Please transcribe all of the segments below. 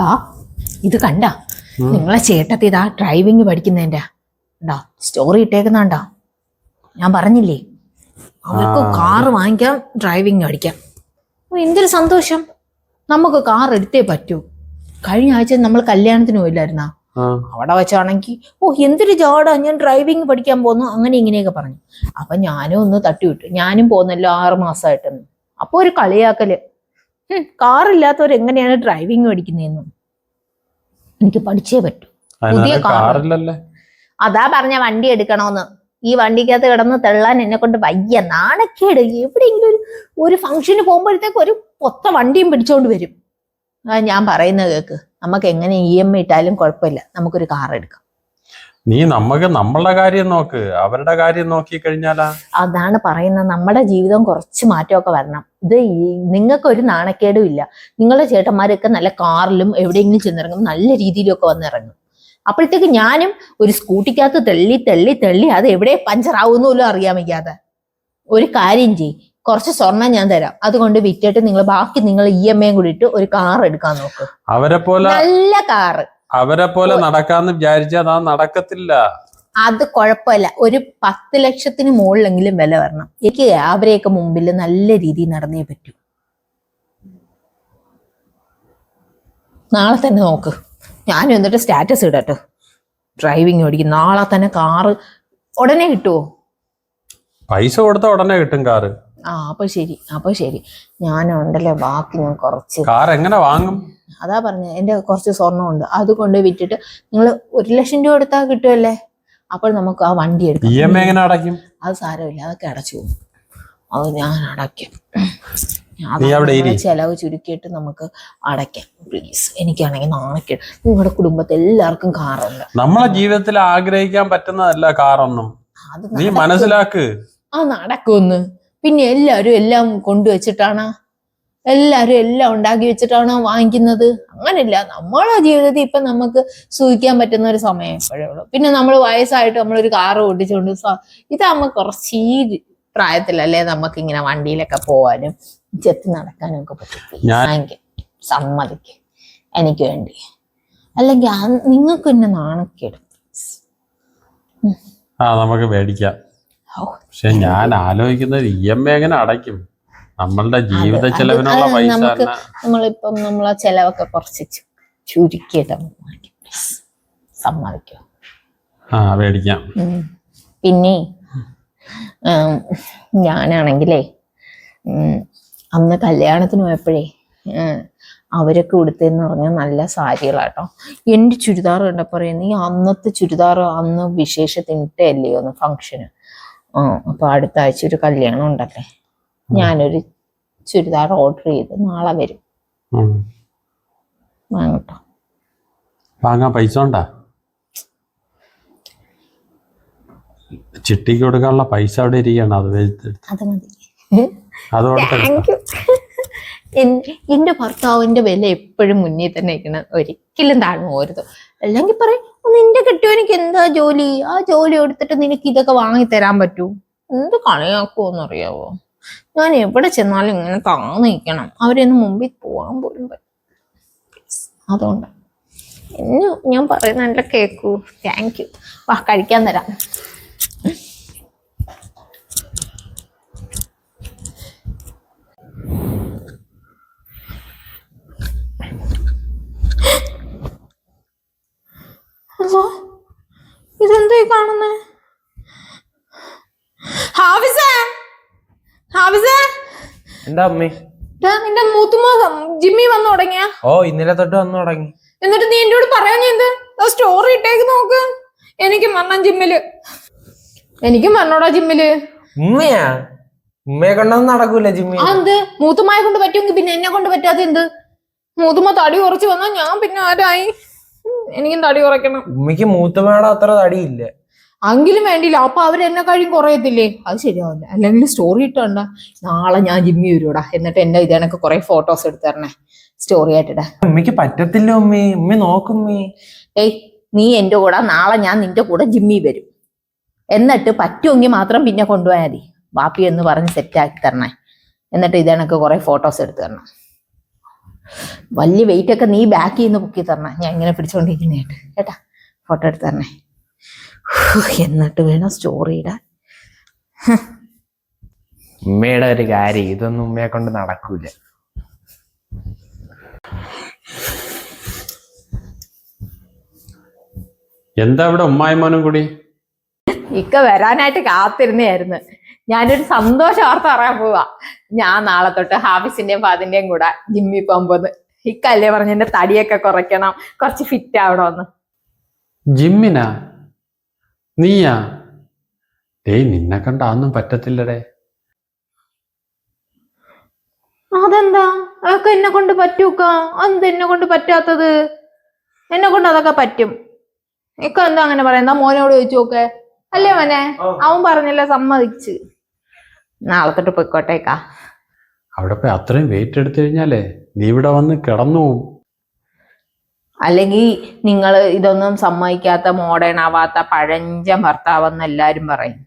ആ ഇത് കണ്ട? നിങ്ങളെ ചേട്ടത്തി ഇതാ ഡ്രൈവിംഗ് പഠിക്കുന്നതിന്റെ ഡാ സ്റ്റോറി ഇട്ടേക്കുന്നാണ്ടാ? ഞാൻ പറഞ്ഞില്ലേ? അവർക്ക്. കാറ് വാങ്ങിക്കാം ഡ്രൈവിംഗ് പഠിക്കാം എന്തൊരു സന്തോഷം. നമുക്ക് കാർ എടുത്തേ പറ്റൂ. കഴിഞ്ഞ ആഴ്ച നമ്മൾ കല്യാണത്തിന് പോയില്ലായിരുന്നാ? അവിടെ വെച്ചാണെങ്കിൽ ഓ എന്തൊരു ജോഡാ ഞാൻ ഡ്രൈവിംഗ് പഠിക്കാൻ പോന്നു. അങ്ങനെ ഇങ്ങനെയൊക്കെ പറഞ്ഞു. അപ്പൊ ഞാനും ഒന്ന് തട്ടിവിട്ടു. ഞാനും പോന്നല്ലോ ആറ് മാസമായിട്ടെന്ന് അപ്പൊ ഒരു കളിയാക്കൽ. കാറില്ലാത്തവർ എങ്ങനെയാണ് ഡ്രൈവിംഗ് പഠിക്കുന്നതെന്നും എനിക്ക് പഠിച്ചേ പറ്റൂ. പുതിയ കാറില്ലല്ലേ അതാ പറഞ്ഞ വണ്ടി എടുക്കണോന്ന്. ഈ വണ്ടിക്കകത്ത് കിടന്ന് തെള്ളാൻ എന്നെ കൊണ്ട് വയ്യ. നാണക്കേട്. എവിടെയെങ്കിലും ഒരു ഒരു ഫംഗ്ഷന് പോകുമ്പോഴത്തേക്ക് ഒരു പൊത്ത വണ്ടിയും പിടിച്ചോണ്ട് വരും. ഞാൻ പറയുന്നത് കേക്ക്. നമുക്ക് എങ്ങനെ ഇ എം ഐ ഇട്ടാലും കുഴപ്പമില്ല. നമുക്കൊരു കാർ എടുക്കാം. നീ നമ്മക്ക് നമ്മളുടെ കാര്യം നോക്ക് അവരുടെ കാര്യം നോക്കി കഴിഞ്ഞാലാ? അതാണ് പറയുന്നത്. നമ്മുടെ ജീവിതം കുറച്ച് മാറ്റമൊക്കെ വരണം. ഇത് നിങ്ങൾക്ക് ഒരു നാണക്കേടും ഇല്ല. നിങ്ങളുടെ ചേട്ടന്മാരൊക്കെ നല്ല കാറിലും എവിടെയെങ്കിലും ചെന്നിറങ്ങും നല്ല രീതിയിലൊക്കെ വന്നിറങ്ങും. അപ്പോഴത്തേക്ക് ഞാനും ഒരു സ്കൂട്ടിക്കകത്ത് തെള്ളി തെള്ളി തെള്ളി അത് എവിടെ പഞ്ചർ പോലും അറിയാൻ വയ്യാതെ. ഒരു കാര്യം ചെയ് കുറച്ച് സ്വർണം ഞാൻ തരാം. അതുകൊണ്ട് വിറ്റിട്ട് നിങ്ങൾ ബാക്കി നിങ്ങൾ ഇ എം ഐ കൂടി ഇട്ട് ഒരു കാർ എടുക്കാൻ നോക്കും. അവരെ പോലെ നല്ല കാറ്. അവരെ പോലെ നടക്കാന്ന് വിചാരിച്ചാൽ നടക്കത്തില്ല. അത് കുഴപ്പമില്ല. ഒരു പത്ത് ലക്ഷത്തിന് മുകളിലെങ്കിലും വില വരണം. എനിക്ക് അവരെയൊക്കെ മുമ്പിൽ നല്ല രീതിയിൽ നടന്നേ പറ്റൂ. നാളെ തന്നെ നോക്ക്. ഞാൻ എന്നിട്ട് സ്റ്റാറ്റസ് ഇടട്ടോ. ഡ്രൈവിംഗ് ഓടിക്കും. നാളെ തന്നെ കാറ് ഉടനെ കിട്ടുമോ പൈസ കൊടുത്ത ഉടനെ കിട്ടും കാറ് ആ അപ്പൊ ശരി. അപ്പൊ ശരി. ഞാനുണ്ടല്ലേ ബാക്കി ഞാൻ കുറച്ച് കാർ എങ്ങനെ വാങ്ങും? അതാ പറഞ്ഞ എന്റെ കുറച്ച് സ്വർണമുണ്ട്. അത് കൊണ്ട് വിറ്റിട്ട് നിങ്ങൾ ഒരു ലക്ഷം രൂപ എടുത്താൽ കിട്ടുമല്ലേ അപ്പോൾ നമുക്ക് ആ വണ്ടി എടുക്കാം. എങ്ങനെ അടയ്ക്കും? അത് സാരമില്ല അതൊക്കെ അടച്ചു പോകും. അത് ഞാൻ അടയ്ക്കാം. ചെലവ് ചുരുക്കിയിട്ട് നമുക്ക് അടയ്ക്കാം. പ്ലീസ് എനിക്കാണെങ്കിൽ നാണക്കേട് നിങ്ങളുടെ കുടുംബത്തിൽ എല്ലാവർക്കും കാറുണ്ട്. നമ്മളെ ജീവിതത്തിൽ ആഗ്രഹിക്കാൻ പറ്റുന്നതല്ല കാറൊന്നും. നീ മനസ്സിലാക്ക്. ആ നടക്കുമെന്ന്. പിന്നെ എല്ലാവരും എല്ലാം കൊണ്ടുവച്ചിട്ടാണ് എല്ലാവരും എല്ലാം ഉണ്ടാക്കി വെച്ചിട്ടാണ് വാങ്ങിക്കുന്നത്? അങ്ങനെയല്ല. നമ്മളെ ജീവിതത്തിൽ ഇപ്പൊ നമുക്ക് സൂചിക്കാൻ പറ്റുന്ന ഒരു സമയം എപ്പോഴേ ഉള്ളൂ. പിന്നെ നമ്മൾ വയസ്സായിട്ട് നമ്മളൊരു കാറ് ഓടിച്ചുകൊണ്ട് ഇത് ഇതാകുമ്പോൾ കുറച്ച് ഈ പ്രായത്തിലല്ലേ നമുക്ക് ഇങ്ങനെ വണ്ടിയിലൊക്കെ പോവാനും ചെത്തി നടക്കാനും ഒക്കെ പറ്റും. സമ്മതിക്ക്. എനിക്ക് വേണ്ടി. അല്ലെങ്കിൽ നിങ്ങൾക്ക് എന്നെ നാണക്കേട്. ആ നമുക്ക് മേടിക്കാം. പക്ഷെ ഞാൻ ആലോചിക്കുന്നത് ഇ എം ഐ എങ്ങനെ അടയ്ക്കും? നമ്മളുടെ ജീവിത ചെലവിനുള്ള പൈസ നമുക്ക് നമ്മളിപ്പം നമ്മളെ ചെലവൊക്കെ കുറച്ച് ചുരുക്കിയിട്ട് നമുക്ക് വാങ്ങിക്കാം സമ്മതിക്കോ? ആ മേടിക്കാം. പിന്നെ ഞാനാണെങ്കിലേ അന്ന് കല്യാണത്തിന് പോയപ്പോഴേ അവരൊക്കെ ഉടുത്തെന്ന് പറഞ്ഞാൽ നല്ല സാരികളാട്ടോ. എന്റെ ചുരിദാർ കണ്ടപ്പോൾ പറയുന്നത് നീ അന്നത്തെ ചുരിദാർ അന്ന് വിശേഷത്തിന് ഇട്ടല്ലേ ഒന്ന് ഫംഗ്ഷന് ആ അപ്പൊ അടുത്ത ആഴ്ച ഒരു കല്യാണം ഉണ്ടല്ലേ? ഞാനൊരു ചുരിദാർ ഓർഡർ ചെയ്ത് നാളെ വരും. വാങ്ങട്ടോ. വാങ്ങാൻ പൈസ ഉണ്ടാ? ചിട്ടിക്ക് കൊടുക്കാനുള്ള പൈസ അവിടെ ഇരിക്കണം അത് അത് മതി. അത് കൊടുത്തെടുക്കാം താങ്ക് യു എന്റെ ഭർത്താവിന്റെ വില എപ്പോഴും മുന്നിൽ തന്നെ ഇരിക്കണം ഒരിക്കലും താഴ്ന്നു പോരുത് അല്ലെങ്കിൽ പറയും "ഓ, നിന്റെ കെട്ടിയവനിക്ക് എന്താ ജോലി? ആ ജോലി എടുത്തിട്ട് നിനക്ക് ഇതൊക്കെ വാങ്ങി തരാൻ പറ്റൂ? എന്ത് കളിയാക്കുമെന്ന് അറിയാവോ ഞാൻ എവിടെ ചെന്നാലും ഇങ്ങനെ താങ്ങിക്കണം അവരെന്ന് മുമ്പിൽ പോകാൻ പോലും അതുകൊണ്ട്. എന്നെ ഞാൻ പറയുന്ന കേക്കൂ. താങ്ക് യു വാ കഴിക്കാൻ തരാം. എന്താ അമ്മേ? നിന്റെ മൂത്തുമോ ജിമ്മി വന്നു തുടങ്ങിയ? ഓ ഇന്നലെ തൊട്ട് വന്നു തുടങ്ങി. എന്നിട്ട് നീ എന്നോട് പറയാൻ എന്ത്? സ്റ്റോറി ഇട്ടേക്ക് നോക്ക്. എനിക്ക് മരണം ജിമ്മിൽ. എനിക്കും മരണോടാ ജിമ്മിൽ. ഉമ്മയാ? ഉമ്മയെ കൊണ്ടൊന്നും നടക്കൂല ജിമ്മി. എന്ത്? മൂത്തുമായ കൊണ്ട് പറ്റുമെങ്കിൽ പിന്നെ എന്നെ കൊണ്ട് പറ്റാതെ എന്ത്? മൂത്തുമ്മ തടി കുറച്ച് വന്നാൽ ഞാൻ പിന്നെ ആരായി? എനിക്കും തടി കുറയ്ക്കണം. ഉമ്മയ്ക്ക് മൂത്തുമ്മയുടെ അത്ര തടിയില്ല. അങ്കിലും വേണ്ടിയില്ല. അപ്പൊ അവർ എന്നെ കഴിയും കുറയത്തില്ലേ? അത് ശരിയാവില്ല. അല്ലെങ്കിൽ സ്റ്റോറി ഇട്ടണ്ട നാളെ ഞാൻ ജിമ്മി വരൂടാ. എന്നിട്ട് എന്റെ ഇതേണൊക്കെ കുറെ ഫോട്ടോസ് എടുത്ത് തരണേ. സ്റ്റോറി ആയിട്ടിടാ. ഉമ്മയ്ക്ക് പറ്റത്തില്ല ഉമ്മേ. ഉമ്മ നോക്കുമ്മേ ഏയ് നീ എന്റെ കൂടെ നാളെ ഞാൻ നിന്റെ കൂടെ ജിമ്മി വരും. എന്നിട്ട് പറ്റുമെങ്കിൽ മാത്രം പിന്നെ കൊണ്ടുപോയാൽ മതി. ബാപ്പി എന്ന് പറഞ്ഞ് സെറ്റാക്കി തരണേ. എന്നിട്ട് ഇതേണൊക്കെ കുറെ ഫോട്ടോസ് എടുത്ത് തരണം. വലിയ വെയിറ്റ് ഒക്കെ നീ ബാക്കിൽ നിന്ന് പൊക്കി തരണം. ഞാൻ ഇങ്ങനെ പിടിച്ചോണ്ടിരിക്കുന്നതായിട്ട്. കേട്ടാ? ഫോട്ടോ എടുത്ത് തരണേ. എന്നിട്ട് വേണം സ്റ്റോറി ഇടാൻ. ഉമ്മയുടെ ഒരു കാര്യം ഇതൊന്നും ഉമ്മയെ കൊണ്ട് നടക്കൂല. എന്താ ഇവിടെ ഉമ്മായിമാനും കൂടി? ഇക്ക വരാനായിട്ട് കാത്തിരുന്നായിരുന്നു ഞാനൊരു സന്തോഷ വാർത്ത പറയാൻ പോവാ. ഞാൻ നാളെ തൊട്ട് ഹാഫിസിന്റെയും ഫാദിന്റെയും കൂടെ ജിമ്മി പോകുമ്പോന്ന് ഇക്കല്ലേ പറഞ്ഞ എന്റെ തടിയൊക്കെ കുറയ്ക്കണം. കുറച്ച് ഫിറ്റ് ആവണമെന്ന്. ജിമ്മിനാ? നീയാ? ഏയ് നിന്നെ കണ്ട അതൊന്നും പറ്റത്തില്ലടേ. അതെന്താ? അതൊക്കെ എന്നെ കൊണ്ട് പറ്റൂക്ക. അതെന്ത് എന്നെ കൊണ്ട് പറ്റാത്തത്? എന്നെ കൊണ്ട് അതൊക്കെ പറ്റും. ഇക്ക എന്താ അങ്ങനെ പറയുന്ന? മോനോട് ചോദിച്ചു നോക്കെ. അല്ലേ മോനെ? അവൻ പറഞ്ഞില്ല സമ്മതിച്ച്. നാളെ തൊട്ട് പൊയ്ക്കോട്ടേക്കാ. അവിടെ പോയി അത്രയും വെയിറ്റ് എടുത്തു കഴിഞ്ഞാലേ നീ ഇവിടെ വന്ന് കിടന്നു പോവും. അല്ലെങ്കിൽ നിങ്ങൾ ഇതൊന്നും സമ്മതിക്കാത്ത മോഡേൺ ആവാത്ത പഴഞ്ചൻ ഭർത്താവെന്ന് എല്ലാരും പറയും.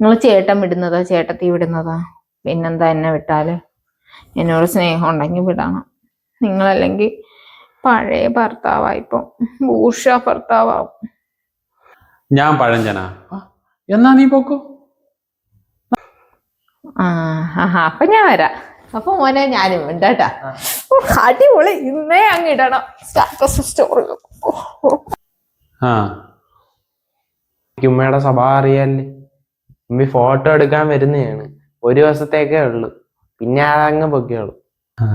നിങ്ങൾ ചേട്ടൻ വിടുന്നതാ? ചേട്ടത്തി വിടുന്നതാ? പിന്നെന്താ എന്നെ വിട്ടാൽ? എന്നോട് സ്നേഹം ഉണ്ടെങ്കിൽ വിടണം. നിങ്ങളല്ലെങ്കിൽ പഴയ ഭർത്താവായിപ്പോ. ഭൂഷ ഭർത്താവാവും. ഞാൻ പഴഞ്ചനാ. എന്നാ നീ പോക്കോ? ആ അപ്പൊ ഞാൻ വരാം. അപ്പൊ മോനെ ഞാനും ഉണ്ടാട്ടാ. അടിപൊളി. ഇന്നേ അങ്ങ് ഇടണം. സ്റ്റാറ്റസ് സ്റ്റോറി ആ. ഉമ്മയുടെ സ്വഭാവം അറിയാല്ലേ? ഉമ്മി ഫോട്ടോ എടുക്കാൻ വരുന്നതാണ്. ഒരു ദിവസത്തേക്കേ ഉള്ളു. പിന്നെ അതങ്ങ് പൊക്കിയോളൂ ആ.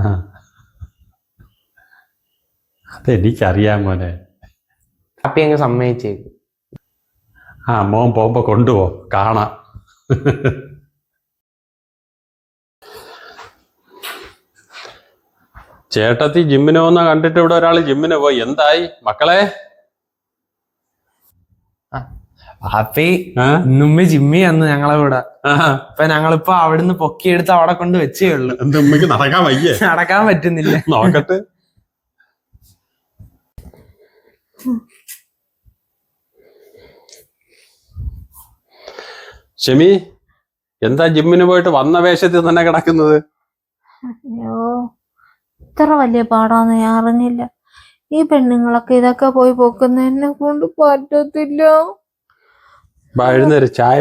അതെനിക്കറിയാം മോനെ. അപ്പി അങ്ങ് സമ്മതിച്ചേക്കും. ആ മോൻ പോകുമ്പോ കൊണ്ടുപോ. കാണാം. ചേട്ടത്തി ജിമ്മിന് പോകുന്ന കണ്ടിട്ട് ഇവിടെ ഒരാൾ ജിമ്മിന് പോയി. എന്തായി? മക്കളെ? അപ്പി ആ? ഇന്നുമ്മ ജിമ്മി അന്ന് ഞങ്ങളെ കൂടെ. അപ്പൊ ഞങ്ങളിപ്പോ അവിടുന്ന് പൊക്കിയെടുത്ത് അവിടെ കൊണ്ട് വെച്ചേ ഉള്ളു. നടക്കാൻ വയ്യേ? നടക്കാൻ പറ്റുന്നില്ല. നോക്കട്ടെ. ഷെമി എന്താ ജിമ്മിന് പോയിട്ട് വന്ന വേഷത്തിൽ തന്നെ കിടക്കുന്നത്? അയ്യോ. ഇത്ര വലിയ പാടാന്ന് ഞാൻ അറിഞ്ഞില്ല. ഈ പെണ്ണുങ്ങളൊക്കെ ഇതൊക്കെ പോയി പോക്കുന്ന എന്നെ കൊണ്ട് പറ്റത്തില്ല. ചായ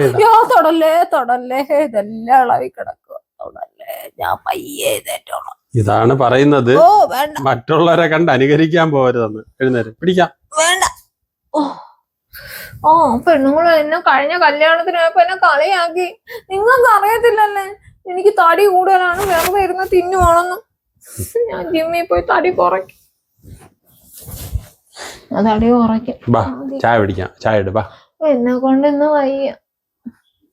തൊടല്ലേ തൊടല്ലേ. ഇതെല്ലാം ഇളവി കിടക്കുക തൊടല്ലേ. ഞാൻ പയ്യെ ഇതേറ്റോളാം ഇതാണ് പറയുന്നത്. മറ്റുള്ളവരെ കണ്ട് അനുകരിക്കാൻ പോകരുതെന്ന്. എഴുന്നേര്. പിടിക്കാം. വേണ്ട. ഓ. ഓ പെണ്ണുങ്ങൾ എന്നെ കഴിഞ്ഞ കല്യാണത്തിന് കല്യാണത്തിനായപ്പോ എന്നെ കളിയാക്കി. നിങ്ങൾക്ക് അറിയത്തില്ലല്ലേ എനിക്ക് തടി കൂടുതലാണ്. വെറുതെ ഇരുന്ന് തിന്നുവാണെന്ന്. ഞാൻ ജിമ്മിൽ പോയി തടി കുറയ്ക്കും. തടി കുറയ്ക്കും. ബാ ചായ പിടിക്കാം. ചായ ഇട് ബാ. എന്നെ കൊണ്ട് ഇന്ന് വയ്യ.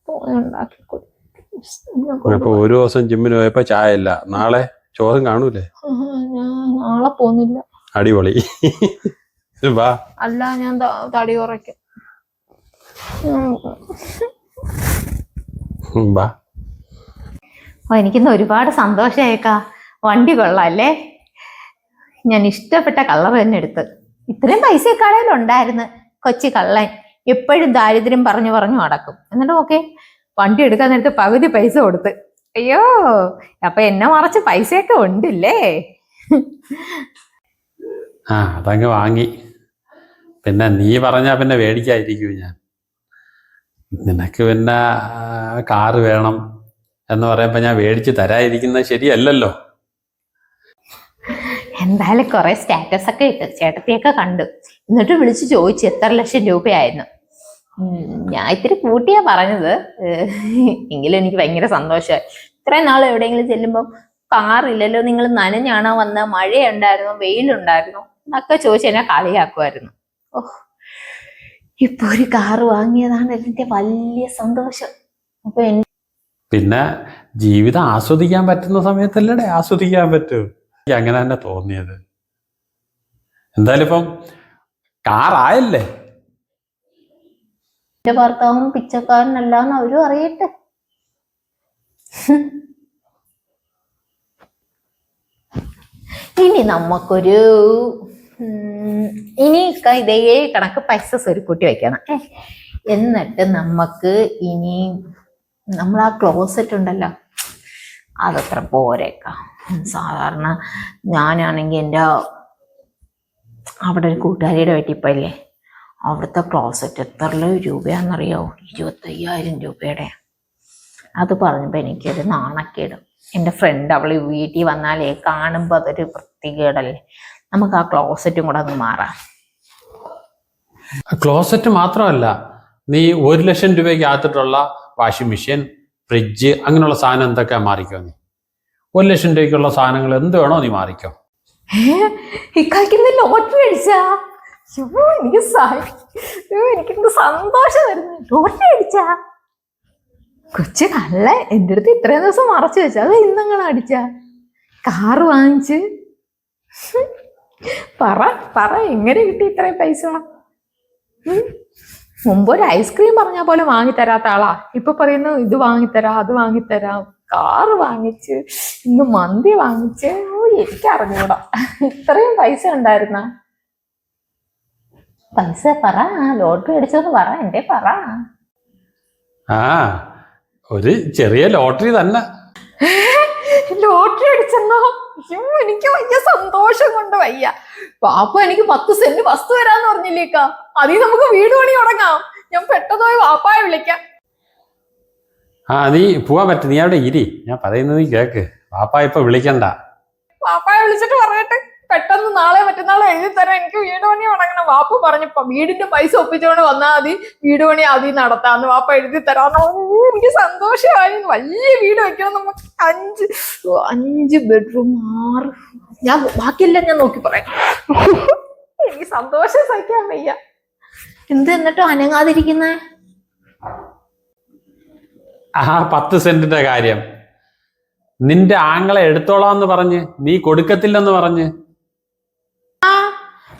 പോയി ഉണ്ടാക്കി എന്നെ കൊണ്ട് അപ്പൊ ഒരു ദിവസം ജിമ്മിന് പോയപ്പോ ചായ ഇല്ല നാളെ ചോറും കാണൂലേ? ഞാൻ നാളെ പോന്നില്ല അടിപൊളി. വാ അല്ല ഞാൻ തടി കുറയ്ക്കും. വാ ഓ എനിക്കിന്ന് ഒരുപാട് സന്തോഷമായേക്കാ വണ്ടി കൊള്ളാം അല്ലേ ഞാൻ ഇഷ്ടപ്പെട്ട കളർ തന്നെ എടുത്ത്. ഇത്രയും പൈസ കടയിൽ ഉണ്ടായിരുന്നു കൊച്ചി കള്ളൻ. എപ്പോഴും ദാരിദ്ര്യം പറഞ്ഞു പറഞ്ഞു നടക്കും. എന്നിട്ട് ഓക്കെ വണ്ടി എടുക്കാൻ നേരത്ത് പകുതി പൈസ കൊടുത്ത്. അയ്യോ അപ്പൊ എന്നെ മറച്ച് പൈസയൊക്കെ ഉണ്ടല്ലേ? ആ അതങ്ങ് വാങ്ങി. പിന്നെ നീ പറഞ്ഞാ പിന്നെ മേടിക്കാതിരിക്കും ഞാൻ? നിനക്ക് പിന്നെ കാറ് വേണം എന്ന് പറയുമ്പോ ഞാൻ വേടിച്ച് തരാതിരിക്കുന്നത് ശരിയല്ലല്ലോ. എന്തായാലും കുറെ സ്റ്റാറ്റസ് ഒക്കെ ഇട്ട്. ചേട്ടത്തിയൊക്കെ കണ്ടു. എന്നിട്ട് വിളിച്ചു ചോദിച്ചു എത്ര ലക്ഷം രൂപയായിരുന്നു ഞാൻ ഇത്തിരി കൂട്ടിയാ പറഞ്ഞത്. എങ്കിലും എനിക്ക് ഭയങ്കര സന്തോഷമായി. ഇത്രയും നാൾ എവിടെയെങ്കിലും ചെല്ലുമ്പോൾ കാറില്ലല്ലോ നിങ്ങൾ നനഞ്ഞാണോ വന്ന? മഴയുണ്ടായിരുന്നോ? വെയിലുണ്ടായിരുന്നോ? എന്നൊക്കെ ചോദിച്ച് എന്നെ കളിയാക്കുമായിരുന്നു. ഓഹ് ഇപ്പൊ ഒരു കാറ് വാങ്ങിയതാണ് എന്റെ വലിയ സന്തോഷം. അപ്പൊ പിന്നെ ജീവിതം ആസ്വദിക്കാൻ പറ്റുന്ന സമയത്തല്ലേ ആസ്വദിക്കാൻ പറ്റൂ? എനിക്ക് അങ്ങനെ തന്നെ തോന്നിയത്. എന്തായാലും ഇപ്പം കാറായല്ലേ എന്റെ ഭർത്താവും പിച്ചക്കാരനല്ലാന്ന് അവരും അറിയട്ടെ. ഇനി നമുക്കൊരു ഇനി ഇതേ കണക്ക് പൈസ സ്വരുക്കൂട്ടി വെക്കണം. ഏ എന്നിട്ട് നമുക്ക് ഇനി നമ്മൾ ആ ക്ലോസറ്റ് ഉണ്ടല്ലോ. അതത്ര പോരേക്ക. സാധാരണ ഞാനാണെങ്കിൽ എന്റെ അവിടെ ഒരു കൂട്ടുകാരിയുടെ വെട്ടിപ്പല്ലേ അവിടുത്തെ ക്ലോസറ്റ് എത്ര രൂപയാണെന്നറിയോ? ഇരുപത്തയ്യായിരം രൂപയുടെ. അത് പറഞ്ഞപ്പോൾ എനിക്കൊരു നാണക്കേട്. എന്റെ ഫ്രണ്ട് അവൾ വീട്ടിൽ വന്നാലേ കാണുമ്പോൾ അതൊരു വൃത്തികേടല്ലേ? നമുക്ക് ആ ക്ലോസറ്റും കൂടെ അങ്ങ് മാറാം. ക്ലോസറ്റ് മാത്രമല്ല നീ ഒരു ലക്ഷം രൂപയ്ക്ക് ആത്തിട്ടുള്ള വാഷിംഗ് മെഷീൻ ഫ്രിഡ്ജ് അങ്ങനെയുള്ള സാധനം എന്തൊക്കെ മാറിക്കോ നീ? ഒരു ലക്ഷം രൂപയ്ക്കുള്ള സാധനങ്ങൾ എന്ത് വേണോ നീ മാറിക്കോ. ലോട്ടറി അടിച്ചാ? എനിക്ക് എനിക്കെന്ത് സന്തോഷം വരുന്നു. കൊച്ചു കള്ള എന്റെ അടുത്ത് ഇത്രയും ദിവസം മറച്ചു വെച്ച. അത് ഇന്നങ്ങൾ അടിച്ച? കാറ് വാങ്ങിച്ച്? പറ പറ എങ്ങനെ കിട്ടി ഇത്രയും പൈസ. മുമ്പ് ഒരു ഐസ്ക്രീം പറഞ്ഞ പോലെ വാങ്ങിത്തരാത്ത ആളാ. ഇപ്പൊ പറയുന്നു ഇത് വാങ്ങിത്തരാം അത് വാങ്ങിത്തരാം. കാറ് വാങ്ങിച്ച് ഇന്ന് മന്തി വാങ്ങിച്ച് ഓ എനിക്ക് അറിഞ്ഞൂടാ. ഇത്രയും പൈസ ഉണ്ടായിരുന്ന? പൈസ പറ ലോട്ടറി അടിച്ചെന്ന് പറ എന്റെ പറ. ആ ഒരു ചെറിയ ലോട്ടറി തന്നെ. ലോട്ടറി അടിച്ചെന്നോ? അയ്യോ എനിക്ക് വയ്യ സന്തോഷം കൊണ്ട് വയ്യ. പാപ്പ എനിക്ക് പത്ത് സെന്റ് വസ്തു വരാന്ന് പറഞ്ഞില്ലേക്കാ അതിൽ നമുക്ക് വീട് പണി തുടങ്ങാം. ഞാൻ പെട്ടെന്ന് പോയി വാപ്പായെ വിളിക്കാം. ആ നീ പോവാൻ പറ്റും. നീ അവിടെ ഇരി. ഞാൻ പറയുന്നത് നീ കേക്ക്. പാപ്പ ഇപ്പൊ വിളിക്കണ്ട. പാപ്പായെ വിളിച്ചിട്ട് പറഞ്ഞിട്ട് പെട്ടെന്ന് നാളെ മറ്റന്നാളെ എഴുതി തരാം എനിക്ക് വീട് പണി ഉണങ്ങണം വാപ്പ പറഞ്ഞു വീടിന്റെ പൈസ ഒപ്പിച്ചുകൊണ്ട് വന്നാൽ മതി. വീട് പണി ആദ്യം നടത്താന്ന് വാപ്പ എഴുതി തരാന്ന് എനിക്ക് സന്തോഷമായി. വലിയ വീട് വെക്കണം നമുക്ക്. അഞ്ച് അഞ്ച് ബെഡ്റൂം ആറ്. ഞാൻ ബാക്കിയെല്ലാം ഞാൻ നോക്കി പറയാം. എനിക്ക് സന്തോഷം സഹിക്കാൻ വയ്യ. എന്ത് എന്നിട്ടും അനങ്ങാതിരിക്കുന്നേ? ആ പത്ത് സെന്റിന്റെ കാര്യം. നിന്റെ ആങ്ങളെ എടുത്തോളാന്ന് പറഞ്ഞ് നീ കൊടുക്കത്തില്ലെന്ന് പറഞ്ഞ്.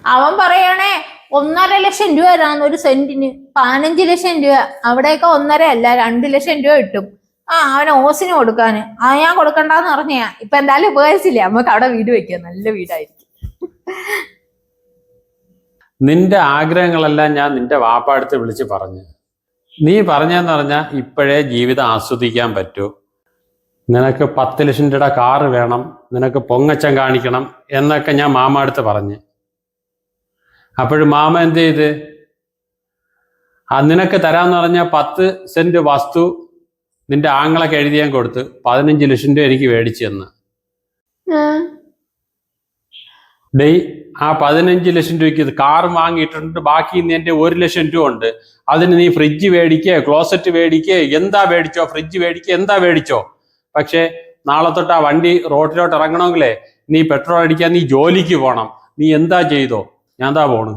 അവൻ പറയണേ ഒന്നര ലക്ഷം രൂപ തരാന്ന്. ഒരു സെന്റിന് പതിനഞ്ച് ലക്ഷം രൂപ. അവിടെയൊക്കെ ഒന്നര അല്ല രണ്ട് ലക്ഷം രൂപ കിട്ടും. ആ അവൻ ഓസിന് കൊടുക്കാന്. ആ ഞാൻ കൊടുക്കണ്ടെന്ന് പറഞ്ഞാ ഇപ്പൊ എന്തായാലും ഉപകരിച്ചില്ലേ നമുക്ക് അവിടെ വീട് വെക്കാം. നല്ല വീടായിരിക്കും. നിന്റെ ആഗ്രഹങ്ങളെല്ലാം ഞാൻ നിന്റെ വാപ്പ അടുത്ത് വിളിച്ച് പറഞ്ഞു. നീ പറഞ്ഞെന്ന് പറഞ്ഞാൽ ഇപ്പോഴേ ജീവിതം ആസ്വദിക്കാൻ പറ്റൂ. നിനക്ക് പത്ത് ലക്ഷം രൂപയുടെ കാറ് വേണം നിനക്ക് പൊങ്ങച്ചം കാണിക്കണം എന്നൊക്കെ ഞാൻ മാമ അടുത്ത് പറഞ്ഞ്. അപ്പോഴും മാമ എന്ത് ചെയ്ത്? നിനക്ക് തരാമെന്ന് പറഞ്ഞ പത്ത് സെന്റ് വസ്തു നിന്റെ ആങ്ങളൊക്കെ എഴുതി ഞാൻ കൊടുത്ത് പതിനഞ്ച് ലക്ഷം രൂപ എനിക്ക് മേടിച്ചു തന്ന്. ഡേയ് ആ പതിനഞ്ച് ലക്ഷം രൂപയ്ക്ക് ഇത് കാർ വാങ്ങിയിട്ടുണ്ട് ബാക്കി ഇന്ന് എന്റെ ഒരു ലക്ഷം രൂപ ഉണ്ട്. അതിന് നീ ഫ്രിഡ്ജ് മേടിക്കേ ക്ലോസറ്റ് മേടിക്കേ എന്താ മേടിച്ചോ? ഫ്രിഡ്ജ് മേടിക്കേ എന്താ മേടിച്ചോ? പക്ഷേ നാളെ തൊട്ട് ആ വണ്ടി റോഡിലോട്ട് ഇറങ്ങണമെങ്കിലേ നീ പെട്രോൾ അടിക്കാൻ നീ ജോലിക്ക് പോകണം നീ എന്താ ചെയ്തോ? ഞാൻ എന്താ പോണ്.